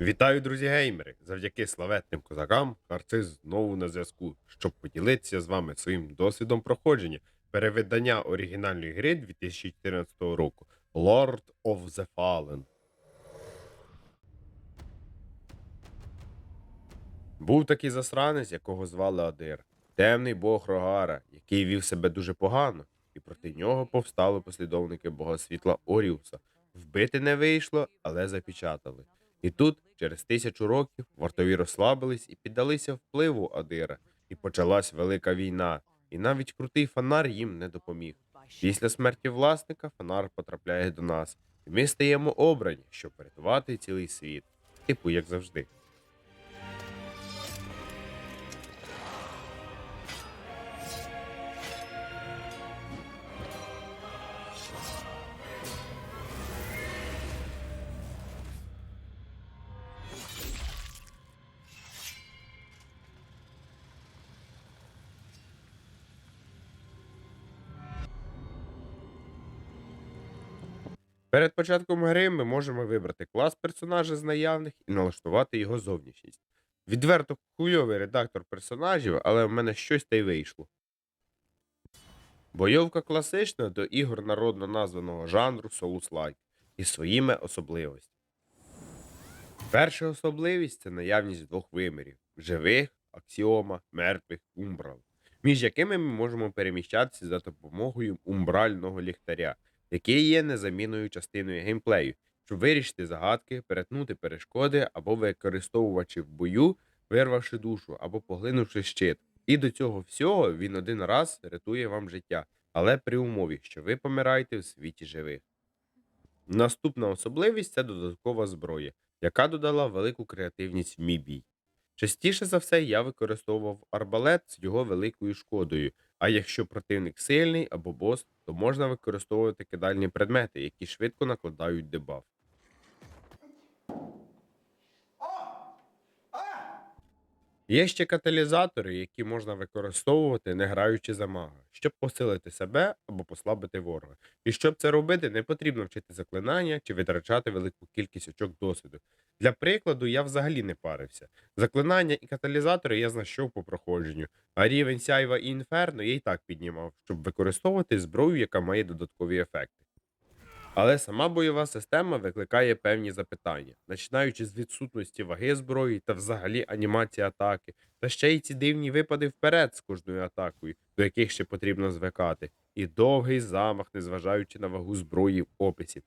Вітаю, друзі геймери! Завдяки славетним козакам Харциз знову на зв'язку, щоб поділитися з вами своїм досвідом проходження перевидання оригінальної гри 2014 року Lord of the Fallen. Був такий засранець, якого звали Адир, темний бог Рогара, який вів себе дуже погано, і проти нього повстали послідовники бога світла Оріуса. Вбити не вийшло, але запечатали. І тут, через тисячу років, вартові розслабились і піддалися впливу Адира, і почалась велика війна. І навіть крутий фонар їм не допоміг. Після смерті власника фонар потрапляє до нас, і ми стаємо обрані, щоб порятувати цілий світ. Типу, як завжди. Перед початком гри ми можемо вибрати клас персонажа з наявних і налаштувати його зовнішність. Відверто хуйовий редактор персонажів, але в мене щось та й вийшло. Бойовка класична до ігор народно названого жанру Souls-like із своїми особливостями. Перша особливість це наявність двох вимірів: живих, аксіома, мертвих, умбрал, між якими ми можемо переміщатися за допомогою умбрального ліхтаря, який є незамінною частиною геймплею, щоб вирішити загадки, перетнути перешкоди або використовувачи в бою, вирвавши душу або поглинувши щит. І до цього всього він один раз рятує вам життя, але при умові, що ви помираєте в світі живих. Наступна особливість це додаткова зброя, яка додала велику креативність в мій бій. Частіше за все я використовував арбалет з його великою шкодою, а якщо противник сильний або бос, то можна використовувати кидальні предмети, які швидко накладають дебаф. Є ще каталізатори, які можна використовувати, не граючи за мага, щоб посилити себе або послабити ворога. І щоб це робити, не потрібно вчити заклинання чи витрачати велику кількість очок досвіду. Для прикладу, я взагалі не парився. Заклинання і каталізатори я знайшов по проходженню, а рівень сяйва і інферно я і так піднімав, щоб використовувати зброю, яка має додаткові ефекти. Але сама бойова система викликає певні запитання, починаючи з відсутності ваги зброї та взагалі анімації атаки, та ще й ці дивні випади вперед з кожною атакою, до яких ще потрібно звикати, і довгий замах, незважаючи на вагу зброї в описі.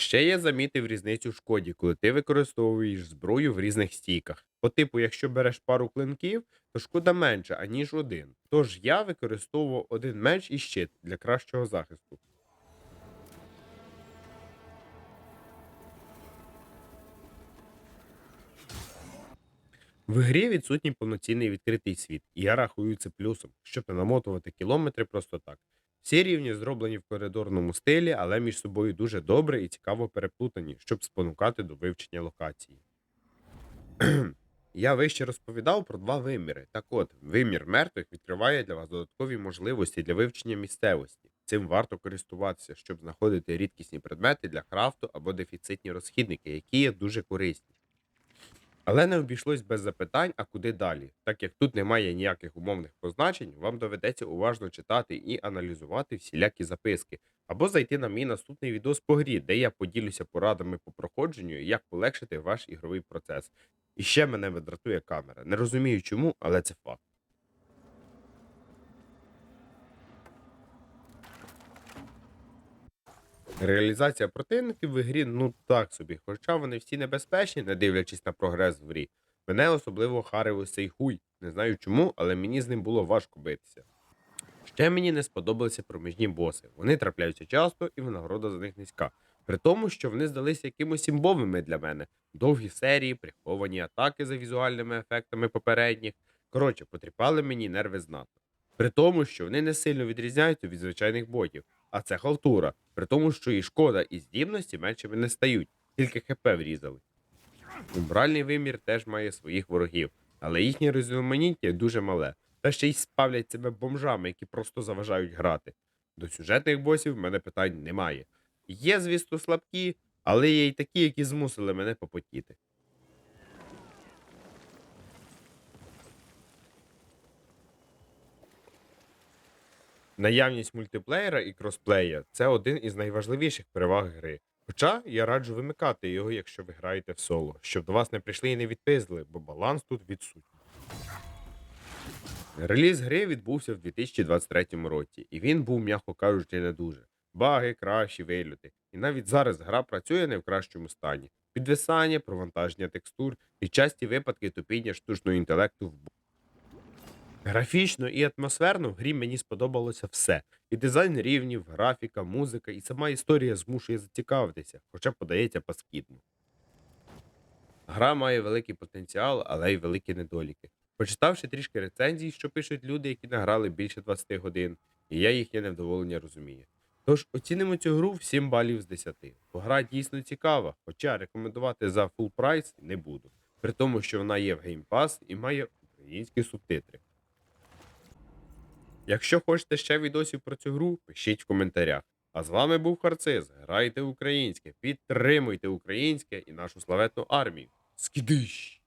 Ще я замітив різницю в шкоді, коли ти використовуєш зброю в різних стійках. По типу, якщо береш пару клинків, то шкода менша, аніж один. Тож я використовував один меч і щит для кращого захисту. В грі відсутній повноцінний відкритий світ, і я рахую це плюсом, щоб не намотувати кілометри просто так. Всі рівні зроблені в коридорному стилі, але між собою дуже добре і цікаво переплутані, щоб спонукати до вивчення локації. Я вище розповідав про два виміри. Так от, вимір мертвих відкриває для вас додаткові можливості для вивчення місцевості. Цим варто користуватися, щоб знаходити рідкісні предмети для крафту або дефіцитні розхідники, які є дуже корисні. Але не обійшлось без запитань, а куди далі. Так як тут немає ніяких умовних позначень, вам доведеться уважно читати і аналізувати всілякі записки, або зайти на мій наступний відос по грі, де я поділюся порадами по проходженню і як полегшити ваш ігровий процес. І ще мене видратує камера. Не розумію чому, але це факт. Реалізація противників в грі ну так собі, хоча вони всі небезпечні, не дивлячись на прогрес в грі. Мене особливо харив цей хуй. Не знаю чому, але мені з ним було важко битися. Ще мені не сподобалися проміжні боси. Вони трапляються часто і винагорода за них низька. При тому, що вони здалися якимось імбовими для мене. Довгі серії, приховані атаки за візуальними ефектами попередніх. Коротше, потріпали мені нерви знатно. При тому, що вони не сильно відрізняються від звичайних ботів, а це халтура. При тому, що і шкода, і здібності меншими не стають, тільки ХП врізали. Умбральний вимір теж має своїх ворогів, але їхнє різноманіття дуже мале, та ще й спавлять себе бомжами, які просто заважають грати. До сюжетних босів в мене питань немає. Є, звісно, слабкі, Але є й такі, які змусили мене попотіти. Наявність мультиплеєра і кросплея це один із найважливіших переваг гри. Хоча я раджу вимикати його, якщо ви граєте в соло, щоб до вас не прийшли і не відпизли, бо баланс тут відсутній. Реліз гри відбувся в 2023 році, і він був, м'яко кажучи, не дуже. Баги, кращі вильоти. І навіть зараз гра працює не в кращому стані. Підвисання, провантаження текстур і часті випадки тупіння штучного інтелекту в бу- Графічно і атмосферно в грі мені сподобалося все. І дизайн рівнів, графіка, музика, і сама історія змушує зацікавитися, хоча подається паскідно. Гра має великий потенціал, але й великі недоліки. Почитавши трішки рецензій, що пишуть люди, які награли більше 20 годин, і я їхнє невдоволення розумію. Тож оцінимо цю гру в 7 балів з 10. Бо гра дійсно цікава, хоча рекомендувати за full прайс не буду, при тому, що вона є в Game Pass і має українські субтитри. Якщо хочете ще відосів про цю гру, пишіть в коментарях. А з вами був Харциз. Грайте українське, підтримуйте українське і нашу славетну армію. Скидиш!